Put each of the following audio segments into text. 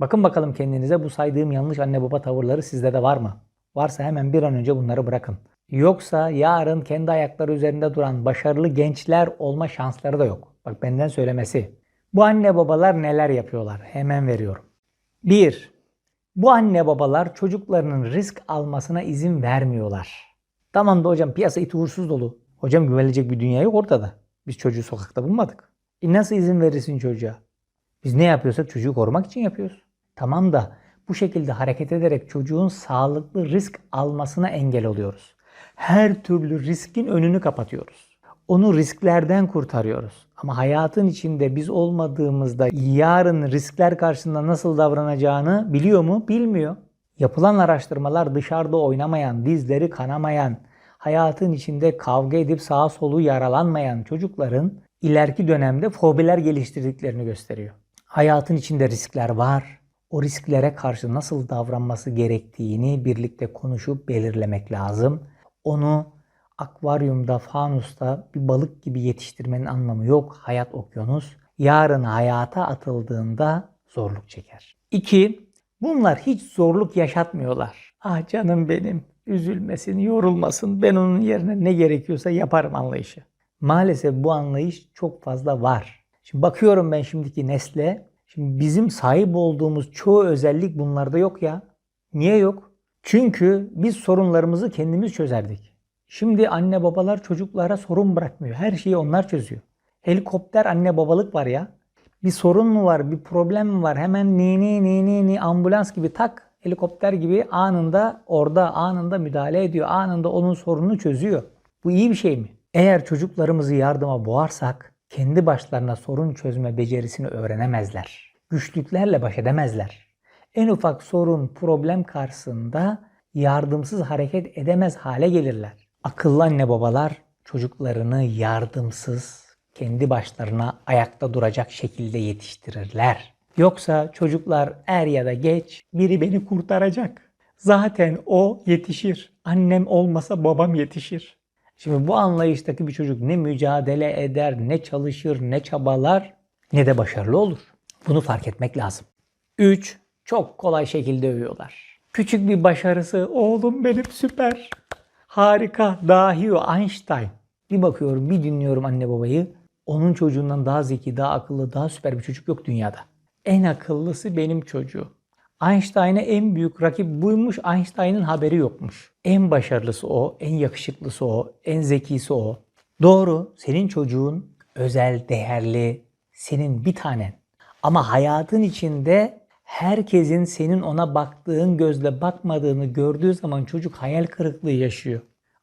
Bakın bakalım kendinize bu saydığım yanlış anne baba tavırları sizde de var mı? Varsa hemen bir an önce bunları bırakın. Yoksa yarın kendi ayakları üzerinde duran başarılı gençler olma şansları da yok. Bak benden söylemesi. Bu anne babalar neler yapıyorlar? Hemen veriyorum. 1. Bu anne babalar çocuklarının risk almasına izin vermiyorlar. Tamam da hocam piyasa iti uğursuz dolu. Hocam güvenilecek bir dünya yok ortada. Biz çocuğu sokakta bulmadık. E nasıl izin verirsin çocuğa? Biz ne yapıyorsak çocuğu korumak için yapıyoruz. Tamam da bu şekilde hareket ederek çocuğun sağlıklı risk almasına engel oluyoruz. Her türlü riskin önünü kapatıyoruz. Onu risklerden kurtarıyoruz. Ama hayatın içinde biz olmadığımızda yarın riskler karşısında nasıl davranacağını biliyor mu? Bilmiyor. Yapılan araştırmalar dışarıda oynamayan, dizleri kanamayan, hayatın içinde kavga edip sağa solu yaralanmayan çocukların ileriki dönemde fobiler geliştirdiklerini gösteriyor. Hayatın içinde riskler var. O risklere karşı nasıl davranması gerektiğini birlikte konuşup belirlemek lazım. Onu akvaryumda, fanusta bir balık gibi yetiştirmenin anlamı yok. Hayat okyanus. Yarın hayata atıldığında zorluk çeker. 2. Bunlar hiç zorluk yaşatmıyorlar. Ah canım benim, üzülmesin, yorulmasın. Ben onun yerine ne gerekiyorsa yaparım anlayışı. Maalesef bu anlayış çok fazla var. Şimdi bakıyorum ben şimdiki nesle. Şimdi bizim sahip olduğumuz çoğu özellik bunlarda yok ya. Niye yok? Çünkü biz sorunlarımızı kendimiz çözerdik. Şimdi anne babalar çocuklara sorun bırakmıyor. Her şeyi onlar çözüyor. Helikopter anne babalık var ya. Bir sorun mu var, bir problem mi var? Hemen ni ni ni ni ni ambulans gibi tak helikopter gibi anında orada anında müdahale ediyor. Anında onun sorununu çözüyor. Bu iyi bir şey mi? Eğer çocuklarımızı yardıma boğarsak kendi başlarına sorun çözme becerisini öğrenemezler. Güçlüklerle baş edemezler. En ufak sorun, problem karşısında yardımsız hareket edemez hale gelirler. Akıllı anne babalar çocuklarını yardımsız, kendi başlarına ayakta duracak şekilde yetiştirirler. Yoksa çocuklar er ya da geç biri beni kurtaracak. Zaten o yetişir. Annem olmasa babam yetişir. Şimdi bu anlayıştaki bir çocuk ne mücadele eder, ne çalışır, ne çabalar, ne de başarılı olur. Bunu fark etmek lazım. 3. Çok kolay şekilde övüyorlar. Küçük bir başarısı, oğlum benim süper, harika, dahi o, Einstein. Bir bakıyorum, bir dinliyorum anne babayı. Onun çocuğundan daha zeki, daha akıllı, daha süper bir çocuk yok dünyada. En akıllısı benim çocuğu. Einstein'a en büyük rakip buymuş, Einstein'ın haberi yokmuş. En başarılısı o, en yakışıklısı o, en zekisi o. Doğru, senin çocuğun özel, değerli, senin bir tanen. Ama hayatın içinde herkesin senin ona baktığın gözle bakmadığını gördüğü zaman çocuk hayal kırıklığı yaşıyor.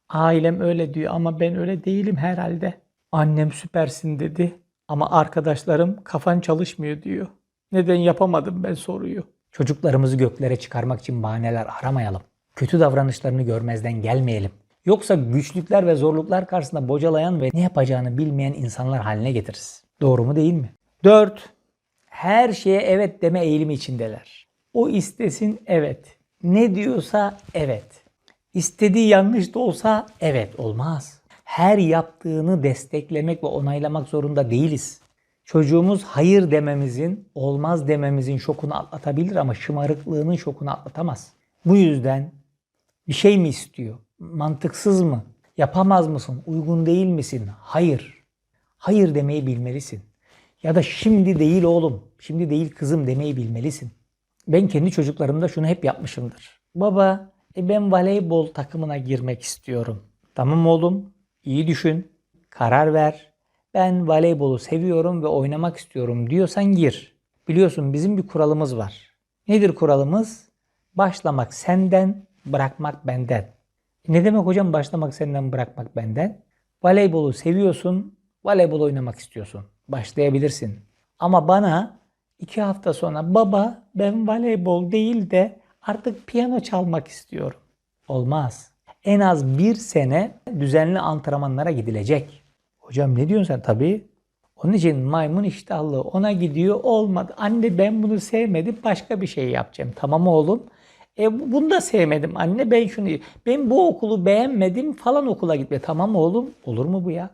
Ailem öyle diyor ama ben öyle değilim herhalde. Annem süpersin dedi ama arkadaşlarım kafan çalışmıyor diyor. Neden yapamadım ben soruyu. Çocuklarımızı göklere çıkarmak için bahaneler aramayalım. Kötü davranışlarını görmezden gelmeyelim. Yoksa güçlükler ve zorluklar karşısında bocalayan ve ne yapacağını bilmeyen insanlar haline getiririz. Doğru mu değil mi? 4. Her şeye evet deme eğilimi içindeler. O istesin evet. Ne diyorsa evet. İstediği yanlış da olsa evet olmaz. Her yaptığını desteklemek ve onaylamak zorunda değiliz. Çocuğumuz hayır dememizin, olmaz dememizin şokunu atlatabilir ama şımarıklığının şokunu atlatamaz. Bu yüzden bir şey mi istiyor? Mantıksız mı? Yapamaz mısın? Uygun değil misin? Hayır. Hayır demeyi bilmelisin. Ya da şimdi değil oğlum, şimdi değil kızım demeyi bilmelisin. Ben kendi çocuklarımda şunu hep yapmışımdır. Baba, e ben voleybol takımına girmek istiyorum. Tamam oğlum, iyi düşün, karar ver. Ben voleybolu seviyorum ve oynamak istiyorum diyorsan gir. Biliyorsun bizim bir kuralımız var. Nedir kuralımız? Başlamak senden, bırakmak benden. Ne demek hocam başlamak senden, bırakmak benden? Voleybolu seviyorsun, voleybol oynamak istiyorsun. Başlayabilirsin. Ama bana iki hafta sonra baba ben voleybol değil de artık piyano çalmak istiyorum. Olmaz. En az bir sene düzenli antrenmanlara gidilecek. Hocam ne diyorsun sen? Tabii. Onun için maymun iştahlı. Ona gidiyor olmadı. Anne ben bunu sevmedim başka bir şey yapacağım. Tamam oğlum. E bunu da sevmedim anne ben şunu ben bu okulu beğenmedim falan okula gitme. Tamam oğlum olur mu bu ya?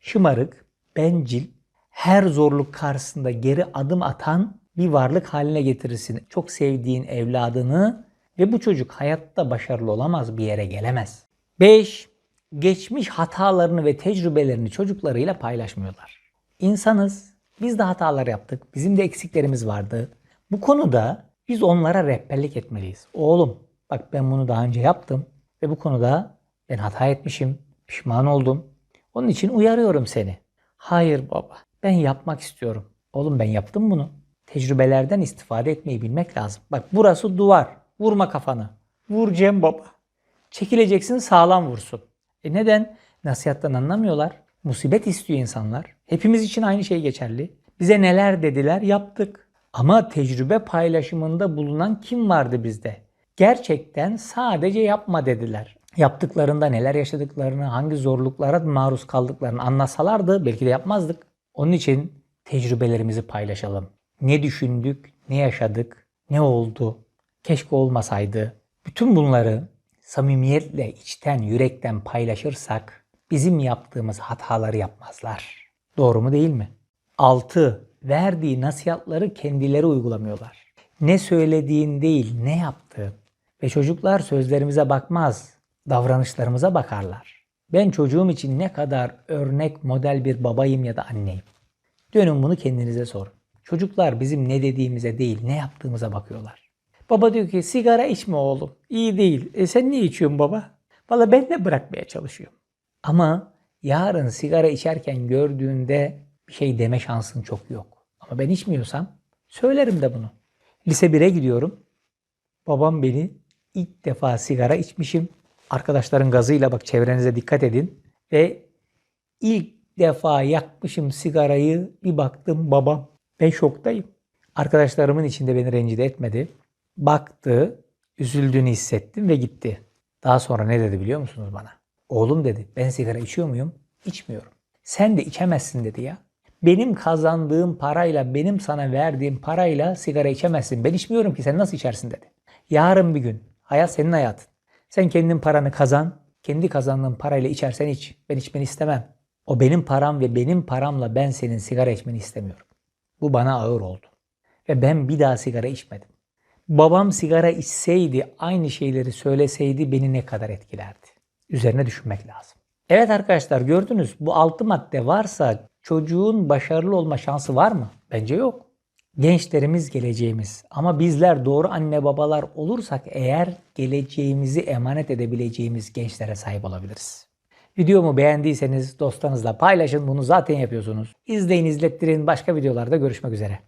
Şımarık, bencil, her zorluk karşısında geri adım atan bir varlık haline getirirsin. Çok sevdiğin evladını ve bu çocuk hayatta başarılı olamaz, bir yere gelemez. 5. Geçmiş hatalarını ve tecrübelerini çocuklarıyla paylaşmıyorlar. İnsanız, biz de hatalar yaptık, bizim de eksiklerimiz vardı. Bu konuda biz onlara rehberlik etmeliyiz. Oğlum, bak ben bunu daha önce yaptım ve bu konuda ben hata etmişim, pişman oldum. Onun için uyarıyorum seni. Hayır baba, ben yapmak istiyorum. Oğlum ben yaptım bunu. Tecrübelerden istifade etmeyi bilmek lazım. Bak burası duvar. Vurma kafanı. Vur Cem baba. Çekileceksin sağlam vursun. E neden? Nasihattan anlamıyorlar. Musibet istiyor insanlar. Hepimiz için aynı şey geçerli. Bize neler dediler yaptık. Ama tecrübe paylaşımında bulunan kim vardı bizde? Gerçekten sadece yapma dediler. Yaptıklarında neler yaşadıklarını, hangi zorluklara maruz kaldıklarını anlasalardı belki de yapmazdık. Onun için tecrübelerimizi paylaşalım. Ne düşündük, ne yaşadık, ne oldu, keşke olmasaydı. Bütün bunları samimiyetle, içten, yürekten paylaşırsak bizim yaptığımız hataları yapmazlar. Doğru mu değil mi? 6. Verdiği nasihatları kendileri uygulamıyorlar. Ne söylediğin değil, ne yaptığın. Ve çocuklar sözlerimize bakmaz, davranışlarımıza bakarlar. Ben çocuğum için ne kadar örnek model bir babayım ya da anneyim. Dönün bunu kendinize sorun. Çocuklar bizim ne dediğimize değil, ne yaptığımıza bakıyorlar. Baba diyor ki sigara içme oğlum. İyi değil. E sen niye içiyorsun baba? Valla ben de bırakmaya çalışıyorum. Ama yarın sigara içerken gördüğünde bir şey deme şansın çok yok. Ama ben içmiyorsam söylerim de bunu. Lise 1'e gidiyorum. Babam beni ilk defa sigara içmişim. Arkadaşların gazıyla bak çevrenize dikkat edin. Ve ilk defa yakmışım sigarayı bir baktım babam. Ben şoktayım. Arkadaşlarımın içinde beni rencide etmedi. Baktı, üzüldüğünü hissettim ve gitti. Daha sonra ne dedi biliyor musunuz bana? Oğlum dedi ben sigara içiyor muyum? İçmiyorum. Sen de içemezsin dedi ya. Benim kazandığım parayla, benim sana verdiğim parayla sigara içemezsin. Ben içmiyorum ki sen nasıl içersin dedi. Yarın bir gün hayat senin hayatın. Sen kendin paranı kazan, kendi kazandığın parayla içersen iç. Ben içmeni istemem. O benim param ve benim paramla ben senin sigara içmeni istemiyorum. Bu bana ağır oldu. Ve ben bir daha sigara içmedim. Babam sigara içseydi, aynı şeyleri söyleseydi beni ne kadar etkilerdi? Üzerine düşünmek lazım. Evet arkadaşlar gördünüz bu altı madde varsa çocuğun başarılı olma şansı var mı? Bence yok. Gençlerimiz geleceğimiz ama bizler doğru anne babalar olursak eğer geleceğimizi emanet edebileceğimiz gençlere sahip olabiliriz. Videomu beğendiyseniz dostlarınızla paylaşın bunu zaten yapıyorsunuz. İzleyin izlettirin başka videolarda görüşmek üzere.